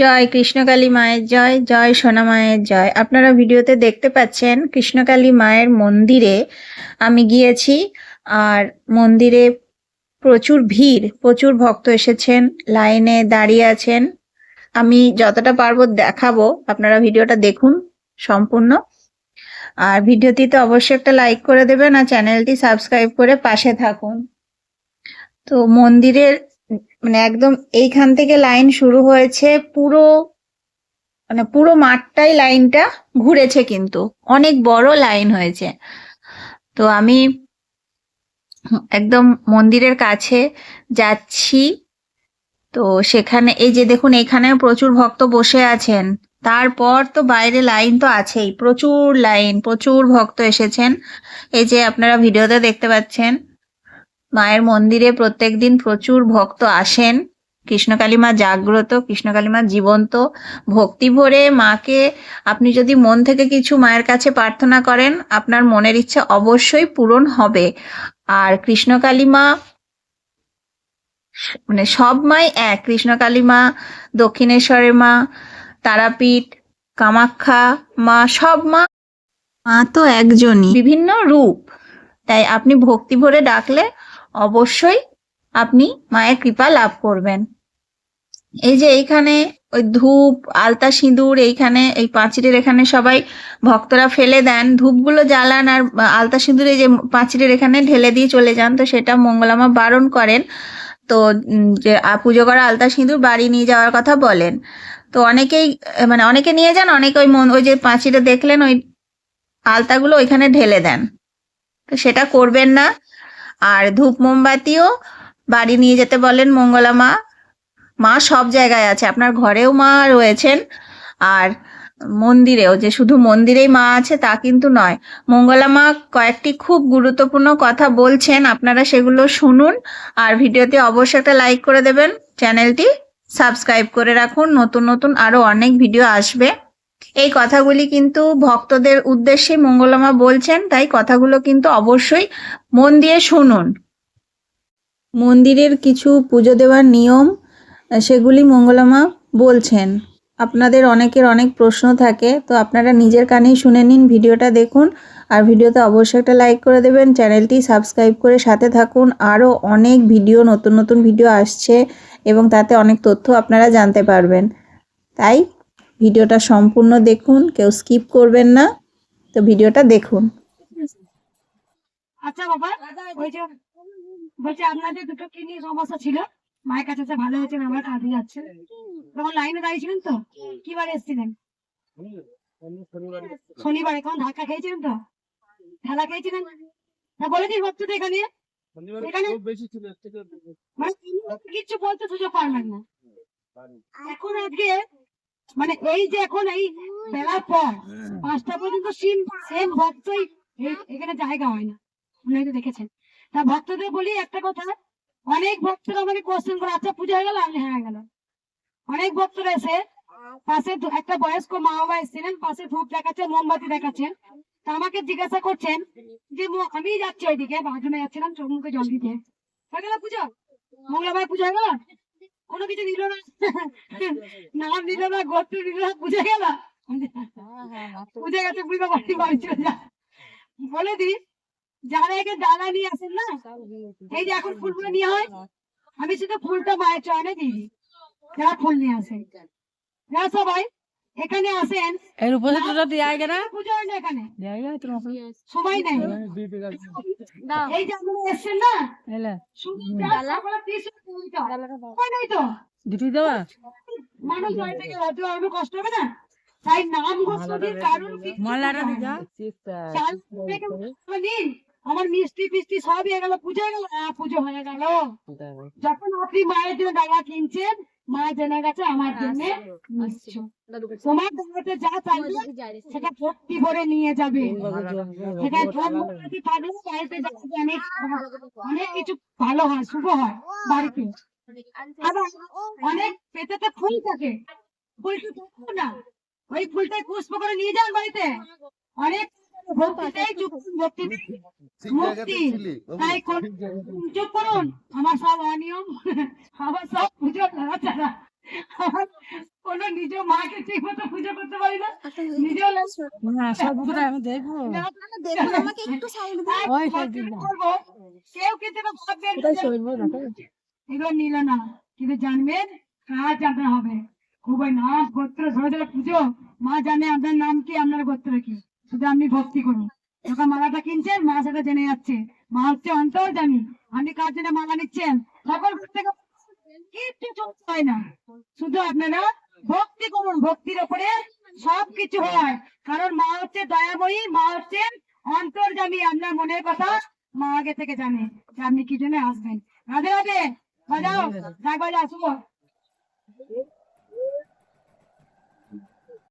জয় কৃষ্ণকালী মায়ের জয় জয় সোনা মায়ের জয়। আপনারা ভিডিওতে দেখতে পাচ্ছেন কৃষ্ণকালী মায়ের মন্দিরে আমি গিয়েছি আর মন্দিরে প্রচুর ভিড়, প্রচুর ভক্ত এসেছেন, লাইনে দাঁড়িয়ে আছেন। আমি যতটা পারব দেখাবো, আপনারা ভিডিওটা দেখুন সম্পূর্ণ। আর ভিডিওটিতে অবশ্যই একটা লাইক করে দেবেন আর চ্যানেলটি সাবস্ক্রাইব করে পাশে থাকুন। তো মন্দিরের মানে একদম এইখান থেকে লাইন শুরু হয়েছে পুরো মানে পুরো মাঠটাই লাইনটা ঘুরেছে কিন্তু। অনেক বড় লাইন হয়েছে। তো আমি একদম মন্দিরের কাছে যাচ্ছি। তো সেখানে, এই যে দেখুন এখানে প্রচুর ভক্ত বসে আছেন। তারপর তো বাইরে লাইন তো আছেই, প্রচুর লাইন, প্রচুর ভক্ত এসেছেন। এই যে আপনারা ভিডিওতে দেখতে পাচ্ছেন মায়ের মন্দিরে প্রত্যেকদিন প্রচুর ভক্ত আসেন। কৃষ্ণকালী মা জাগ্রত, কৃষ্ণকালী মা জীবন্ত, ভক্তি ভরে মাকে আপনি যদি মন থেকে কিছু মায়ের কাছে প্রার্থনা করেন, আপনার মনের ইচ্ছা অবশ্যই পূরণ হবে। আর কৃষ্ণকালী মা মানে সব মাই এক। কৃষ্ণকালী মা, দক্ষিণেশ্বরের মা, তারাপীঠ, কামাখ্যা মা, সব মা মা তো একজনই। বিভিন্ন রূপ। তাই আপনি ভক্তি ভরে ডাকলে অবশ্যই আপনি মায়ের কৃপা লাভ করবেন। এই যে এইখানে ওই ধূপ, আলতা সিঁদুর, এইখানে এই পাঁচিরের এখানে সবাই ভক্তরা ফেলে দেন। ধূপগুলো জ্বালান আর আলতা সিঁদুর এই যে পাঁচিরের এখানে ঢেলে দিয়ে চলে যান, তো সেটা মঙ্গলামা বারণ করেন। তো যে পুজো করা আলতা সিঁদুর বাড়ি নিয়ে যাওয়ার কথা বলেন। তো অনেকেই মানে অনেকে নিয়ে যান, অনেকে ওই ওই যে পাঁচিরে দেখলেন ওই আলতাগুলো ওইখানে ঢেলে দেন। তো সেটা করবেন না। আর ধূপ মোমবাতিও বাড়ি নিয়ে যেতে বলেন মঙ্গলা মা। মা সব জায়গায় আছে, আপনার ঘরেও মা রয়েছেন আর মন্দিরেও, যে শুধু মন্দিরেই মা আছে তা কিন্তু নয়। মঙ্গলা মা কয়েকটি খুব গুরুত্বপূর্ণ কথা বলছেন, আপনারা সেগুলো শুনুন আর ভিডিওতে অবশ্যই একটা লাইক করে দেবেন। চ্যানেলটি সাবস্ক্রাইব করে রাখুন, নতুন নতুন আরও অনেক ভিডিও আসবে। এই কথাগুলি কিন্তু ভক্তদের উদ্দেশ্যে মঙ্গলামা বলছেন, তাই কথাগুলো কিন্তু অবশ্যই মন দিয়ে শুনুন। মন্দিরের কিছু পুজো দেওয়ার নিয়ম, সেগুলি মঙ্গলামা বলছেন। আপনাদের অনেকের অনেক প্রশ্ন থাকে, তো আপনারা নিজের কানেই শুনে নিন ভিডিওটা দেখুন। আর ভিডিওতে অবশ্যই একটা লাইক করে দেবেন, চ্যানেলটি সাবস্ক্রাইব করে সাথে থাকুন। আরও অনেক ভিডিও, নতুন নতুন ভিডিও আসছে এবং তাতে অনেক তথ্য আপনারা জানতে পারবেন। তাই ভিডিওটা সম্পূর্ণ দেখুন, কেউ স্কিপ করবেন না। তো ভিডিওটা দেখুন। আচ্ছা বাবা বলছে আপনাদের দুটো কিডনি সমস্যা ছিল? মায়ের কাছে ভালো হয়েছে আমার কাঁদে যাচ্ছে তখন লাইনে দাঁড়িয়েছিলেন তো? কি বার এসেছিলেন? শনিবারে কোন ধাক্কা খেয়েছিলেন তো? ঢালা খেয়েছিলেন? না বলে দিই এখানে। এখানে? মানে কিচ্ছু বলতে সুযোগ পারবেন না। এখন আজকে মানে এই যে এখন এই বেলার পর পাঁচটা পর্যন্ত সিম সেম ভক্তই এখানে জায়গা হয় না। আপনি হয়তো দেখেছেন। তা ভক্তদের বলি একটা কথা অনেক ভক্তরা আমাকে কোশ্চেন করে আচ্ছা পুজো হয়ে গেল? আমি হ্যাঁ গেল। অনেক ভক্তরা এসে পাশে একটা বয়স্ক মা বাবা এসেছিলেন পাশে ধূপ দেখাচ্ছেন মোমবাতি দেখাচ্ছেন। তা আমাকে জিজ্ঞাসা করছেন যে আমি যাচ্ছি ওইদিকে বাথরুমে যাচ্ছিলাম চোখ মুখে জল দিতে। হয়ে গেল পুজো? মঙ্গলবার পুজো হয়ে গেল? কোনো কিছু দিল না। নাম দিল না, গোত্র দিল না, বুঝে গেল? বুঝে গেছে পুজো বাড়ি বাড়ি চলে যা। বলে দি, যারা একে দানা নিয়ে আসেন না, এই যে এখন ফুলগুলো নিয়ে হয়, আমি শুধু ফুলটা মায়ের চয়নে দিই। যারা ফুল নিয়ে আসে। যারা সবাই এখানে আসেন। এর উপরে তো না? পুজো না এখানে জায়গা তোমার সময় নেই এই যে আপনারা এসছেন না? এলে। ত্রিশূল তুলতে হয়। নেই তো? দুটি দেওয়া? মানুষ বাড়ি থেকে হয়তো আরও কষ্ট হবে না? তাই নাম গোস্বামীর কারণ মালাটা হয় দিদা চাল আমার মিষ্টি ফিষ্টি সব হয়ে গেল। পুজো গেল। পুজো হয়ে গেল। যখন আপনি মায়ের জন্য ডালা কিনছেন মা জেনে গেছে আমার জন্য তোমার যা চাইবে সেটা ভক্তি ভরে নিয়ে যাবে। সেটা ধর্মপতি থাকলে বাড়িতে যাচ্ছে অনেক অনেক কিছু ভালো হয় শুভ হয় বাড়িতে। আবার অনেক পেটেতে ফুল থাকে। ফুলটা থাকবে না। ওই ফুলটাই পুষ্প করে নিয়ে যান বাড়িতে। অনেক ভক্তিটাই চুপ ভক্তিটাই তাই চুপ করুন আমার সব অনিয়ম আমার সব পুজো ছাড়া আমার কোনো নিজ মাকে ঠিক মতো পুজো করতে পারি না আমি দেখব। দেখুন আমাকে একটু সাইড দিন কেউ কিন্তু এগুলো নিল না কিন্তু জানবেন কাজ আপনার হবে। খুবই নাম গোত্র ধরে পুজো। মা জানে আপনার নাম কি আপনার গোত্র কি। শুধু আপনি ভক্তি করুন যখন মালাটা কিনছেন মা সেটা জেনে যাচ্ছে। মা হচ্ছে অন্তর জানি আপনি কার জন্য মালা নিচ্ছেন? সকল থেকে কিচ্ছু চলতে হয় না। শুধু আপনারা ভক্তি করুন। ভক্তির ওপরে সবকিছু হয়। কারণ মা হচ্ছে দয়াময়ী মা হচ্ছে অন্তর্জামী আপনার মনের কথা মা আগে থেকে জানে যে আপনি কি জন্য আসবেন। রাধে রাধে বাজাও। রাগ বাজা শুভ।